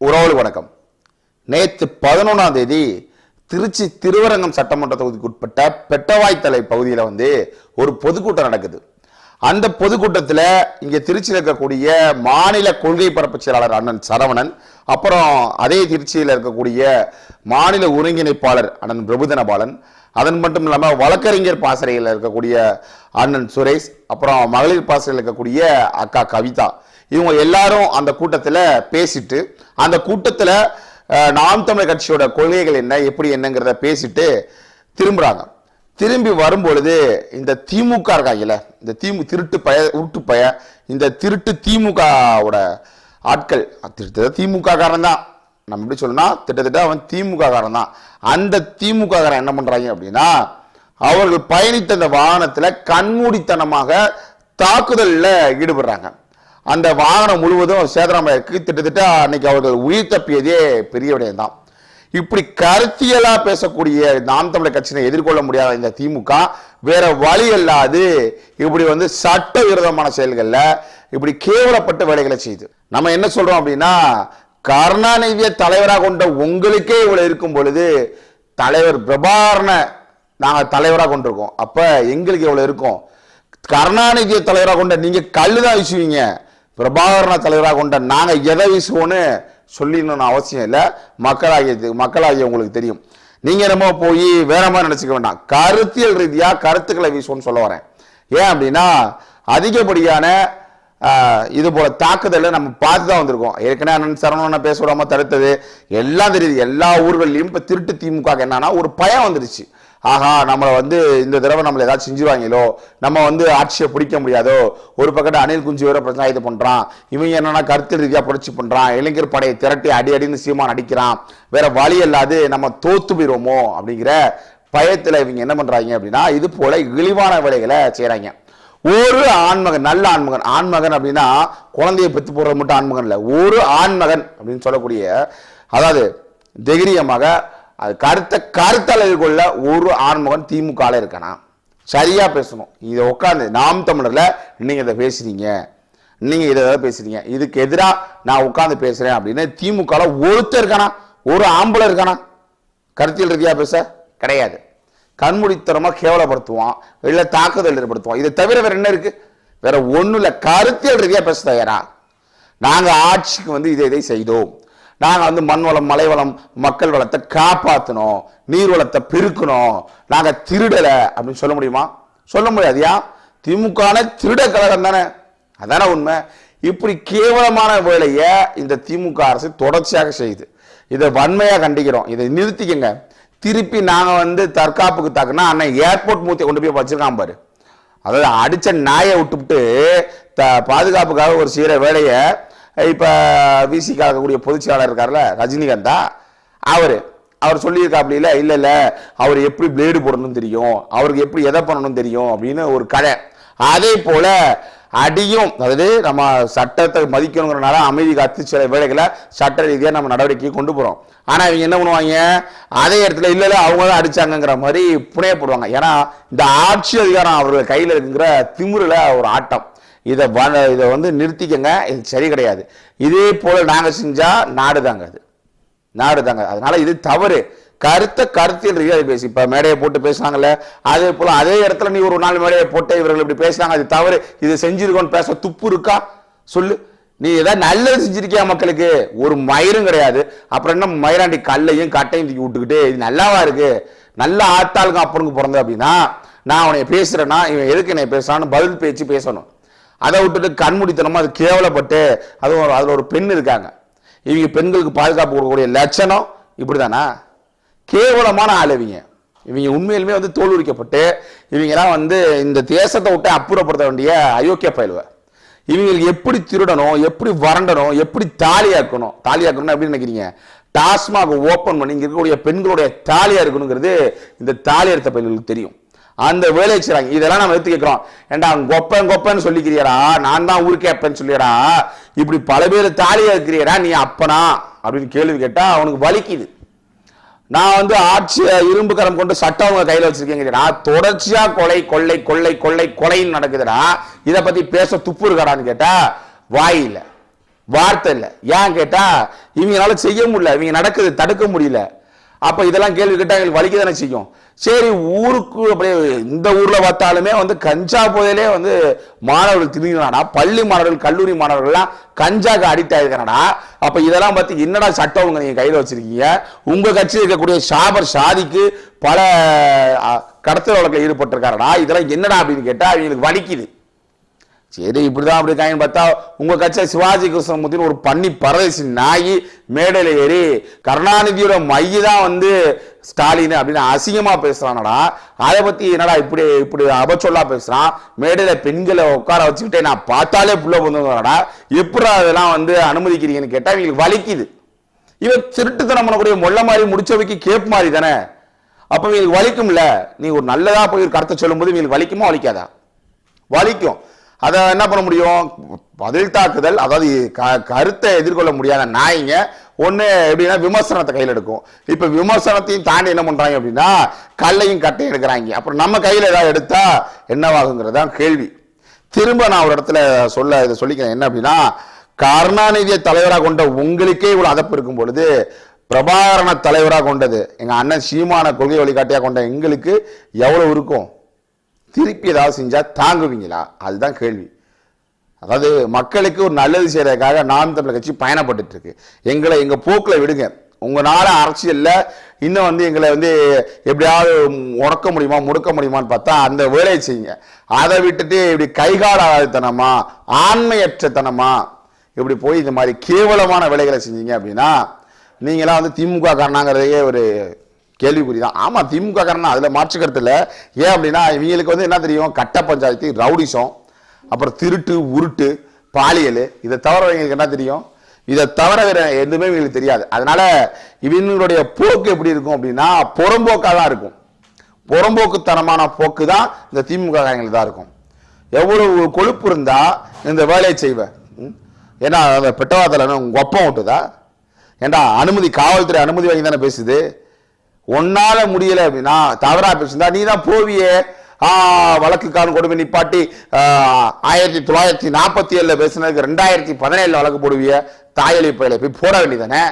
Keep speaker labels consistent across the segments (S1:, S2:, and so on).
S1: உறவுகள் வணக்கம். நேற்று பதினொன்றாம் தேதி திருச்சி திருவரங்கம் சட்டமன்ற தொகுதிக்கு உட்பட்ட பெட்டவாய்த்தலை பகுதியில் வந்து ஒரு பொதுக்கூட்டம் நடக்குது. அந்த பொதுக்கூட்டத்தில் இங்கே திருச்சியில் இருக்கக்கூடிய மாநில கொள்கை பரப்பு செயலாளர் அண்ணன் சரவணன் அப்புறம் அதே திருச்சியில் இருக்கக்கூடிய மாநில ஒருங்கிணைப்பாளர் அண்ணன் பிரபுதனபாலன் அதன் மட்டும் இல்லாமல் வழக்கறிஞர் பாசறையில் இருக்கக்கூடிய அண்ணன் சுரேஷ் அப்புறம் மகளிர் பாசறையில் இருக்கக்கூடிய அக்கா கவிதா இவங்க எல்லாரும் அந்த கூட்டத்தில் பேசிட்டு அந்த கூட்டத்தில் நாம் தமிழர் கட்சியோட கொள்கைகள் என்ன எப்படி என்னங்கிறத பேசிட்டு திரும்புகிறாங்க திரும்பி வரும்பொழுது இந்த திமுக இருக்காங்கல்ல இந்த திமு திருட்டு பய உருட்டு பய இந்த திருட்டு திமுகவோட ஆட்கள் திருட்டு திமுக காரன் தான். நம்ம எப்படி சொல்லணும்னா திட்டத்தட்ட அவன் திமுக காரன் தான். அந்த திமுக காரன் என்ன பண்ணுறாங்க அப்படின்னா அவர்கள் பயணித்த அந்த வாகனத்தில் கண்மூடித்தனமாக தாக்குதலில் ஈடுபடுறாங்க. அந்த வாகனம் முழுவதும் சேதனமாயிருக்கு கிட்டத்தட்ட அன்னைக்கு அவர்கள் உயிர் தப்பியதே பெரிய விடயம் தான் இப்படி கருத்தியலாக பேசக்கூடிய நாம் தமிழர் கட்சியினை எதிர்கொள்ள முடியாத இந்த திமுக வேற வழி அல்லாது இப்படி வந்து சட்ட விரோதமான செயல்களில் இப்படி கேவலப்பட்ட வேலைகளை செய்யுது நம்ம என்ன சொல்றோம் அப்படின்னா கருணாநிதியை தலைவராக கொண்ட உங்களுக்கே இவ்வளோ இருக்கும் பொழுது தலைவர் பிரபாரண நாங்கள் தலைவராக கொண்டிருக்கோம். அப்போ எங்களுக்கு இவ்வளோ இருக்கும்? கருணாநிதியை தலைவராக கொண்ட நீங்கள் கல் தான் வீசுவீங்க. பிரபாகரண தலைவராக கொண்ட நாங்கள் எதை வீசுவோன்னு சொல்லிடணும்னு அவசியம் இல்லை. மக்களாகிய மக்களாகிய உங்களுக்கு தெரியும். நீங்கள் என்னமோ போய் வேற மாதிரி நினச்சிக்க வேண்டாம். கருத்தியல் ரீதியாக கருத்துக்களை வீசுவோன்னு சொல்ல வரேன். ஏன் அப்படின்னா அதிகப்படியான இது போல தாக்குதலை நம்ம பார்த்து தான் வந்திருக்கோம். ஏற்கனவே அண்ணன் சரவணனை பேச விடாம தடுத்தது எல்லாம் தெரியுது. எல்லா ஊர்கள்லயும் இப்போ திருட்டு திமுக என்னன்னா ஒரு பயம் வந்துருச்சு. ஆஹா நம்மளை வந்து இந்த தடவை நம்மளை ஏதாச்சும் செஞ்சுருவாங்களோ? நம்ம வந்து ஆட்சியை பிடிக்க முடியாதோ? ஒரு பக்கத்து அணில் குஞ்சு வேற பிரச்சனை இது பண்ணுறான் இவங்க என்னென்னா கருத்து ரீதியாக புரட்சி பண்ணுறான் இளைஞர் படையை திரட்டி அடி அடின்னு சீமான் அடிக்கிறான். வேற வழி இல்லாது நம்ம தோத்து போயிடுவோமோ அப்படிங்கிற பயத்தில் இவங்க என்ன பண்ணுறாங்க அப்படின்னா இது போல இழிவான வேலைகளை செய்கிறாங்க ஒரு ஆண்மகன் நல்ல ஆண்மகன் ஆண்மகன் அப்படின்னா குழந்தையை பெற்று போடுறது மட்டும் ஆண்மகன் இல்லை. ஒரு ஆண்மகன் அப்படின்னு சொல்லக்கூடிய அதாவது தைரியமாக அது கருத்தை கருத்தளவில் கொள்ள ஒரு ஆண்மகன் திமுக இருக்கானா? சரியா பேசணும். இதை உட்காந்து நாம் தமிழர்ல நீங்க இதை பேசுறீங்க. நீங்க இதை ஏதாவது பேசுறீங்க. இதுக்கு எதிராக நான் உட்காந்து பேசுறேன் அப்படின்னு திமுக ஒருத்தர் இருக்கானா? ஒரு ஆம்பளை இருக்கானா? கருத்தியல் ரீதியா பேச கிடையாது. கண்முடித்தனமாக கேவலப்படுத்துவோம் இல்லை தாக்குதல் ஏற்படுத்துவோம் இதை தவிர வேற என்ன இருக்கு? வேற ஒன்றும் இல்லை கருத்தியல் ரீதியாக பேச தயாரா? நாங்கள் ஆட்சிக்கு வந்து இதை இதை செய்தோம். நாங்கள் வந்து மண் வளம் மலை வளம் மக்கள் வளத்தை காப்பாற்றணும் நீர் வளத்தை பெருக்கணும். நாங்கள் திருடலை அப்படின்னு சொல்ல முடியுமா? சொல்ல முடியாது ஏன் திமுகன திருட கழகம் தானே. அதானே உண்மை. இப்படி கேவலமான வேலையை இந்த திமுக அரசு தொடர்ச்சியாக செய்யுது. இதை வன்மையாக கண்டிக்கிறோம். இதை நிறுத்திக்கங்க. திருப்பி நாங்கள் வந்து தற்காப்புக்கு தாக்குனா அண்ணன் ஏர்போர்ட் மூத்தி கொண்டு போய் வச்சிருக்கான் பாரு. அதாவது அடித்த நாயை விட்டுவிட்டு த பாதுகாப்புக்காக ஒரு செய்கிற வேலையை இப்போ விசிக்கு ஆகக்கூடிய பொதுச் செயலாளர் இருக்கார்ல ரஜினிகாந்தா? அவர். அவர் சொல்லியிருக்காப்ல இல்லை இல்லை இல்லை அவர் எப்படி பிளேடு போடணும்னு தெரியும் அவருக்கு எப்படி எதை பண்ணணும்னு தெரியும் அப்படின்னு ஒரு கதை. அதே போல அடியும் அதாவது நம்ம சட்டத்தை மதிக்கணுங்கிறனால அமைதி காத்து சில வேலைகளை சட்ட ரீதியாக நம்ம நடவடிக்கை கொண்டு போகிறோம் ஆனால் இவங்க என்ன பண்ணுவாங்க? அதே இடத்துல இல்லை இல்லை அவங்க தான் அடிச்சாங்கங்கிற மாதிரி புனையப்படுவாங்க. ஏன்னா இந்த ஆட்சி அதிகாரம் அவர்கள் கையில் இருக்குங்கிற திமிரில் ஒரு ஆட்டம். இதை வ- இதை வந்து நிறுத்திக்கங்க. இது சரி கிடையாது. இதே போல் நாங்கள் செஞ்சால் நாடு தாங்க அது. நாடு தாங்க அதனால் இது தவறு. கருத்தை கருத்தில் ரீதியாக பேசி இப்போ மேடையை போட்டு பேசுனாங்கல்ல அதே போல் அதே இடத்துல நீ ஒரு நாள் மேடையை போட்டு இவர்கள் இப்படி பேசுனாங்க அது தவறு. இது செஞ்சிருக்கோன்னு பேச துப்பு இருக்கா? சொல்லு. நீ ஏதாவது நல்லது செஞ்சிருக்கியா மக்களுக்கு? ஒரு மயிரும் கிடையாது. அப்புறம் என்ன மயிராண்டி கல்லையும் கட்டையும் தூக்கி விட்டுக்கிட்டு இது நல்லாவா இருக்கு? நல்ல ஆத்தாளுக்கும் அப்பனுக்கு பிறந்த அப்படின்னா நான் அவனை பேசுறேன்னா இவன் எதுக்கு என்னை பேசுறான்னு பதில் பேச்சு பேசணும். அதை விட்டுட்டு கண்மூடித்தனமா அது கேவலப்பட்டு அதுவும் அதில் ஒரு பெண் இருக்காங்க. இவங்க பெண்களுக்கு பாதுகாப்பு கொடுக்கக்கூடிய லட்சணம் இப்படிதானா? கேவலமான ஆள் இவங்க. இவங்க உண்மையிலுமே வந்து தோல்விக்கப்பட்டு இவங்கெல்லாம் வந்து இந்த தேசத்தை விட்டு அப்புறப்படுத்த வேண்டிய அயோக்கிய பயிலுவ. இவங்களுக்கு எப்படி திருடணும் எப்படி வறண்டணும் எப்படி தாலியாக்கணும் தாலியாக்கணும்னு எப்படி நினைக்கிறீங்க? டாஸ்மாக ஓப்பன் பண்ணி இங்கே இருக்கக்கூடிய பெண்களுடைய தாலியாக இருக்கணுங்கிறது இந்த தாலியர்த்த பயில்களுக்கு தெரியும். அந்த வேலையை செய்றாங்க. இதெல்லாம் நம்ம எடுத்து கேட்கிறோம். ஏண்டா கொப்பன் கொப்பன்னு சொல்லிக்கிறியடா. நான் தான் ஊர் அப்பன்னு சொல்லியடா. இப்படி பல பேர் தாலியா இருக்கிறியடா நீ அப்பனா? அப்படின்னு கேள்வி கேட்டா அவனுக்கு வலிக்குது. நான் வந்து ஆட்சி இரும்பு கரம் கொண்டு சட்டம் அவங்க கையில் வச்சிருக்கேங்க. நான் தொடர்ச்சியா கொலை கொள்ளை கொள்ளை கொள்ளை கொலைன்னு நடக்குதுடா. இதை பத்தி பேச துப்பு இருக்காடான்னு கேட்டா வாய் வார்த்தை இல்லை. ஏன் கேட்டா இவங்களால செய்ய முடியல. இவங்க நடக்குது தடுக்க முடியல. அப்போ இதெல்லாம் கேள்வி கேட்டால் எங்களுக்கு வலிக்க தானே செய்யும். சரி ஊருக்கு அப்படியே இந்த ஊரில் பார்த்தாலுமே வந்து கஞ்சா போதையிலே வந்து மாணவர்கள் திரும்பினாடா பள்ளி மாணவர்கள் கல்லூரி மாணவர்கள்லாம் கஞ்சாக்கு அடிக்ட் ஆயிருக்கானடா அப்போ இதெல்லாம் பார்த்து என்னடா சட்டம் உங்க நீங்கள் கையில் வச்சுருக்கீங்க? உங்கள் கட்சியில் இருக்கக்கூடிய ஷாபர் ஷாதிக்கு பல கடத்தல் வழக்கில் ஈடுபட்டிருக்காரடா? இதெல்லாம் என்னடா அப்படின்னு கேட்டால் அவங்களுக்கு வலிக்குது. சரி இப்படிதான் அப்படி காயின் பார்த்தா உங்க கட்சியில் சிவாஜி கிருஷ்ணமூர்த்தின்னு ஒரு பண்ணி பரதேசி நாயி மேடையில் ஏறி கருணாநிதியோட மைய தான் வந்து ஸ்டாலின் அப்படின்னு அசிங்கமா பேசுறானடா. அதை பத்தி என்னடா இப்படி இப்படி அபச்சொல்லா பேசுறான்? மேடையில பெண்களை உட்கார வச்சுக்கிட்டே நான் பார்த்தாலே புள்ள பொந்துங்கடா எப்படி அதெல்லாம் வந்து அனுமதிக்கிறீங்கன்னு கேட்டா இவங்களுக்கு வலிக்குது. இவன் திருட்டுத்தனம் பண்ணக்கூடிய மொள்ள மாதிரி முடிச்சவைக்கு கேப் மாதிரி தானே. அப்ப இவங்களுக்கு வலிக்கும்ல? நீ ஒரு நல்லதா போய் ஒரு கருத்தை சொல்லும்போது இவங்களுக்கு வலிக்குமா வலிக்காதா? வலிக்கும். அதை என்ன பண்ண முடியும்? பதில் தாக்குதல் அதாவது க- கருத்தை எதிர்கொள்ள முடியாத நாய்ங்க ஒன்று எப்படின்னா விமர்சனத்தை கையில் எடுக்கும். இப்போ விமர்சனத்தையும் தாண்டி என்ன பண்ணுறாங்க அப்படின்னா கல்லையும் கட்டையும் எடுக்கிறாங்க. அப்புறம் நம்ம கையில் ஏதாவது எடுத்தால் என்னவாகுங்கிறது தான் கேள்வி. திரும்ப நான் ஒரு இடத்துல சொல்ல இதை சொல்லிக்கிறேன். என்ன அப்படின்னா கருணாநிதியை தலைவராக கொண்ட உங்களுக்கே இவ்வளோ அதப்பு இருக்கும் பொழுது பிரபாகரனை தலைவராக கொண்டது எங்கள் அண்ணன் சீமான கொள்கை வழிகாட்டியாக கொண்ட எங்களுக்கு எவ்வளோ இருக்கும்? திருப்பி ஏதாவது செஞ்சால் தாங்குவீங்களா? அதுதான் கேள்வி. அதாவது மக்களுக்கு ஒரு நல்லது செய்கிறதுக்காக நாம் தமிழர் கட்சி பயணப்பட்டுருக்கு இருக்கு எங்களை எங்கள் போக்கில் விடுங்க. உங்களால அரசியலில் இன்னும் வந்து எங்களை வந்து எப்படியாவது உடக்க முடியுமா முடக்க முடியுமான்னு பார்த்தா அந்த வேலையை செய்யுங்க. அதை விட்டுட்டு இப்படி கைகாலாதனமா ஆண்மையற்றத்தனமா இப்படி போய் இந்த மாதிரி கேவலமான வேலைகளை செஞ்சீங்க அப்படின்னா நீங்களாம் வந்து திமுக காரணங்கிறதையே ஒரு கேள்விக்குறி தான் ஆமாம் திமுக காரணம் அதில் மாற்று கருத்து ஏன் அப்படின்னா இவங்களுக்கு வந்து என்ன தெரியும்? கட்ட பஞ்சாயத்து ரவுடிசம் அப்புறம் திருட்டு உருட்டு பாலியல் இதை தவிர இவங்களுக்கு என்ன தெரியும்? இதை தவிர வேற எதுவுமே இவங்களுக்கு தெரியாது. அதனால இவங்களுடைய போக்கு எப்படி இருக்கும் அப்படின்னா புறம்போக்காக தான் இருக்கும். புறம்போக்குத்தனமான போக்கு தான் இந்த திமுக காரங்களுக்கு தான் இருக்கும். எவ்வளவு கொழுப்பு இருந்தால் இந்த வேலையை செய்வேன் ஏன்னா அந்த பெட்டவாத்தில் உங்கள் ஒப்பம் விட்டுதா ஏண்டா அனுமதி காவல்துறை அனுமதி வாங்கி தானே பேசுது? உன்னால முடியல. அப்படின்னா தவறா பேசுந்தா நீ தான் போவியே வழக்குக்கான கொடுமை நிப்பாட்டி ஆயிரத்தி தொள்ளாயிரத்தி நாற்பத்தி ஏழில் பேசுனதுக்கு ரெண்டாயிரத்தி பதினேழில் வழக்கு போடுவிய. தாயலி பயில போய் போட வேண்டியதானே?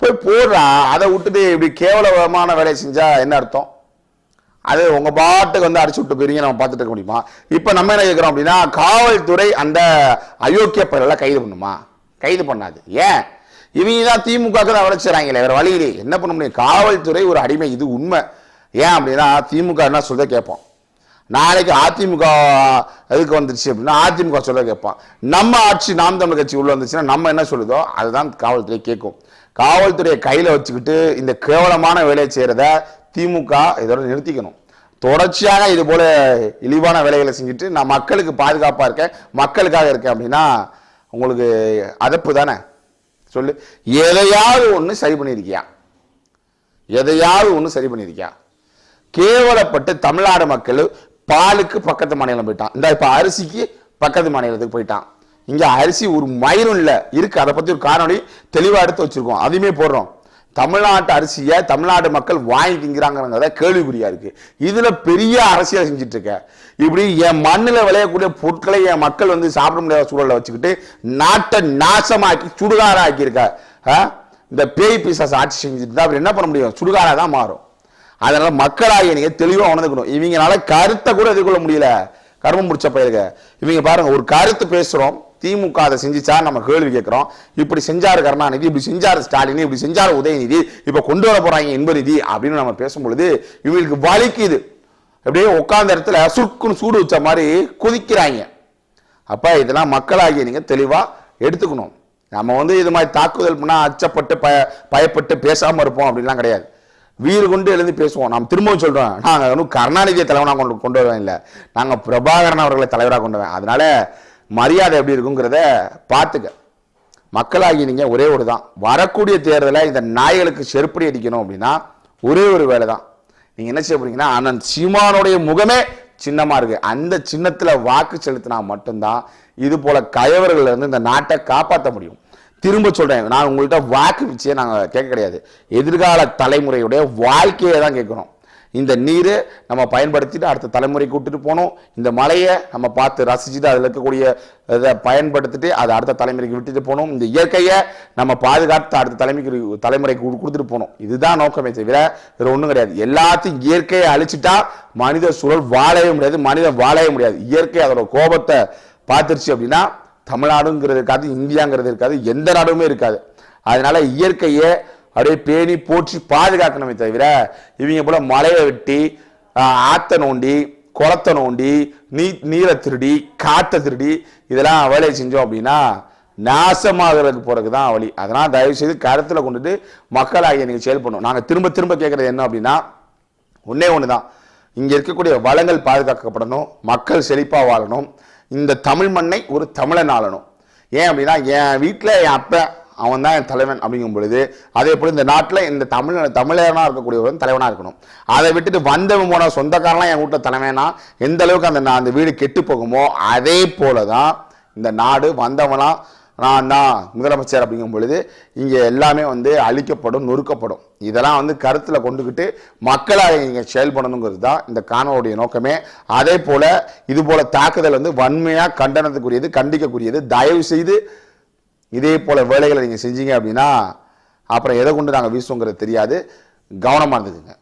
S1: போய் போடுறா. அதை விட்டுட்டு இப்படி கேவலமான வேலையை செஞ்சா என்ன அர்த்தம்? அது உங்கள் பாட்டுக்கு வந்து அடிச்சு விட்டு போயிருங்க நம்ம பார்த்துட்டு இருக்க முடியுமா? இப்போ நம்ம என்ன கேட்குறோம் அப்படின்னா காவல்துறை அந்த அயோக்கிய பயிரெಲ್ಲ கைது பண்ணுமா? கைது பண்ணாது. ஏன்? இவங்க தான் திமுக தான் வளைச்சுறாங்களே வேறு வழியிலே என்ன பண்ண முடியும்? காவல்துறை ஒரு அடிமை இது உண்மை. ஏன் அப்படின்னா திமுக என்ன சொல்ல கேட்போம். நாளைக்கு அதிமுக எதுக்கு வந்துருச்சு அப்படின்னா அதிமுக சொல்ல கேட்பான் நம்ம ஆட்சி நாம் தமிழ் கட்சி உள்ள வந்துச்சுன்னா நம்ம என்ன சொல்லுதோ அதுதான் காவல்துறை கேட்கும். காவல்துறையை கையில் வச்சுக்கிட்டு இந்த கேவலமான வேலையை செய்கிறத திமுக இதோட நிறுத்திக்கணும். தொடர்ச்சியாக இது போல இழிவான வேலைகளை செஞ்சுட்டு நான் மக்களுக்கு பாதுகாப்பாக இருக்கேன் மக்களுக்காக இருக்கேன் அப்படின்னா உங்களுக்கு அதப்பு தானே சொல்லு. எதையாவது ஒன்று சரி பண்ணியிருக்கியா? எதையாவது ஒன்று சரி பண்ணியிருக்கியா? கேவலப்பட்டு தமிழ்நாடு மக்கள் பாலுக்கு பக்கத்து மாநிலம் போயிட்டான். இந்த இப்போ அரிசிக்கு பக்கத்து மாநிலத்துக்கு போயிட்டான். இங்கே அரிசி ஒரு மயிரும் இல்லை. இருக்கு. அதை பற்றி ஒரு காரணம் தெளிவாக எடுத்து வச்சிருக்கோம். அதையுமே போடுறோம். தமிழ்நாட்டு அரிசியை தமிழ்நாடு மக்கள் வாங்கி திங்கிறாங்கிறத கேள்விக்குறியா இருக்கு. இதில் பெரிய அரசியல் செஞ்சிட்ருக்க இப்படி என் மண்ணில் விளையக்கூடிய பொருட்களை என் மக்கள் வந்து சாப்பிட முடியாத சூழலை வச்சுக்கிட்டு நாட்டை நாசமாக்கி சுடுகாரம் ஆக்கியிருக்க இந்த பேய் பிசாசு ஆட்சி செஞ்சுட்டு தான் அப்படி என்ன பண்ண முடியும்? சுடுகாராக தான் மாறும். அதனால மக்களாகிய நீங்கள் தெளிவாக உணர்ந்துக்கணும். இவங்கனால கருத்தை கூட எதிர்கொள்ள முடியல. கர்மம் முடிச்ச பயிருக்க இவங்க பாருங்க ஒரு கருத்து பேசுகிறோம் திமுக அதை செஞ்சிச்சா நம்ம கேள்வி கேட்குறோம். இப்படி செஞ்சார் கருணாநிதி இப்படி செஞ்சார் ஸ்டாலின் இப்படி செஞ்சார் உதயநிதி இப்போ கொண்டு வர போகிறாங்க இன்பநிதி அப்படின்னு நம்ம பேசும் பொழுது இவங்களுக்கு வலிக்குது அப்படியே உட்காந்த இடத்துல சுருக்குன்னு சூடு வச்ச மாதிரி குதிக்கிறாங்க. அப்போ இதெல்லாம் மக்களாகிய நீங்கள் தெளிவாக எடுத்துக்கணும். நம்ம வந்து இது மாதிரி தாக்குதல் பண்ணால் அச்சப்பட்டு பய பயப்பட்டு பேசாமல் இருப்போம் அப்படின்லாம் கிடையாது. வீறு கொண்டு எழுந்து பேசுவோம். நாம் திரும்பவும் சொல்கிறோம் நாங்கள் ஒன்றும் கருணாநிதியை தலைவனாக கொண்டு கொண்டு வருவேன் இல்லை. நாங்கள் பிரபாகரன் அவர்களை தலைவராக கொண்டு வரேன் அதனால மரியாதை எப்படி இருக்குங்கிறத பார்த்துக்க. மக்களாகி நீங்கள் ஒரே ஒரு தான். வரக்கூடிய தேர்தலில் இந்த நாய்களுக்கு செருப்படி அடிக்கணும் அப்படின்னா ஒரே ஒரு வேலை தான். நீங்கள் என்ன செய்ய போறீங்கன்னா அண்ணன் சீமானுடைய முகமே சின்னமாக இருக்குது அந்த சின்னத்தில் வாக்கு செலுத்தினா மட்டும்தான் இது போல் கயவர்கள்லேருந்து இந்த நாட்டை காப்பாற்ற முடியும். திரும்ப சொல்கிறேன் நான் உங்கள்கிட்ட வாக்கு பிச்சையை நாங்கள் கேட்க கிடையாது. எதிர்கால தலைமுறையுடைய வாழ்க்கையை தான் கேட்குறோம் இந்த நீரை நம்ம பயன்படுத்திட்டு அடுத்த தலைமுறைக்கு விட்டுட்டு போகணும். இந்த மலையை நம்ம பார்த்து ரசிச்சுட்டு அதில் இருக்கக்கூடிய இதை பயன்படுத்திட்டு அதை அடுத்த தலைமுறைக்கு விட்டுட்டு போகணும். இந்த இயற்கையை நம்ம பாதுகாத்து அடுத்த தலைமைக்கு தலைமுறைக்கு கொடுத்துட்டு போகணும். இதுதான் நோக்கமே தவிர வேறு ஒன்றும் கிடையாது. எல்லாத்தையும் இயற்கையை அழிச்சிட்டா மனித சூழல் வாழவே முடியாது மனிதன் வாழவே முடியாது. இயற்கை அதோட கோபத்தை பார்த்துருச்சு அப்படின்னா தமிழ்நாடுங்கிறது இருக்காது இந்தியாங்கிறது இருக்காது எந்த நாடுமே இருக்காது. அதனால இயற்கையை அப்படியே பேணி போற்றி பாதுகாக்கணுமே தவிர இவங்க போல மலையை வெட்டி ஆத்த நோண்டி குளத்தை நோண்டி நீ நீரை திருடி காற்றை திருடி இதெல்லாம் வேலையை செஞ்சோம் அப்படின்னா நாசமாகிறதுக்கு போகிறதுக்கு தான் வழி. அதனால் தயவுசெய்து கருத்தில் கொண்டுட்டு மக்களாகிய நீங்கள் செயல்படணும் நாங்கள் திரும்ப திரும்ப கேட்குறது என்ன அப்படின்னா ஒன்றே ஒன்று தான் இங்கே இருக்கக்கூடிய வளங்கள் பாதுகாக்கப்படணும் மக்கள் செழிப்பாக வாழணும். இந்த தமிழ் மண்ணை ஒரு தமிழன் ஆளணும். ஏன் அப்படின்னா என் வீட்டில் என் அப்பன் அவன் தான் என் தலைவன் அப்படிங்கும் பொழுது அதே போல் இந்த நாட்டில் இந்த தமிழ் தமிழனாக இருக்கக்கூடியவன் தலைவனாக இருக்கணும். அதை விட்டுட்டு வந்தவன் போன சொந்தக்காரன்லாம் என் வீட்டில் தலைவனா? எந்த அளவுக்கு அந்த அந்த வீடு கெட்டு போகுமோ அதே போல தான் இந்த நாடு வந்தவனாக நான் தான் முதலமைச்சர் அப்படிங்கும் பொழுது இங்கே எல்லாமே வந்து அழிக்கப்படும் நொறுக்கப்படும். இதெல்லாம் வந்து கருத்தில் கொண்டுக்கிட்டு மக்களாக இங்கே செயல்படணுங்கிறது தான் இந்த காணொலியுடைய நோக்கமே. அதே போல் இது போல் தாக்குதல் வந்து வன்மையாக கண்டனத்துக்குரியது கண்டிக்கக்கூடியது. தயவு செய்து இதே போல் வேலைகளை நீங்கள் செஞ்சீங்க அப்படின்னா அப்புறம் எதை கொண்டு நாங்கள் வீசுங்கிறது தெரியாது. கவனமாக இருந்துக்குங்க.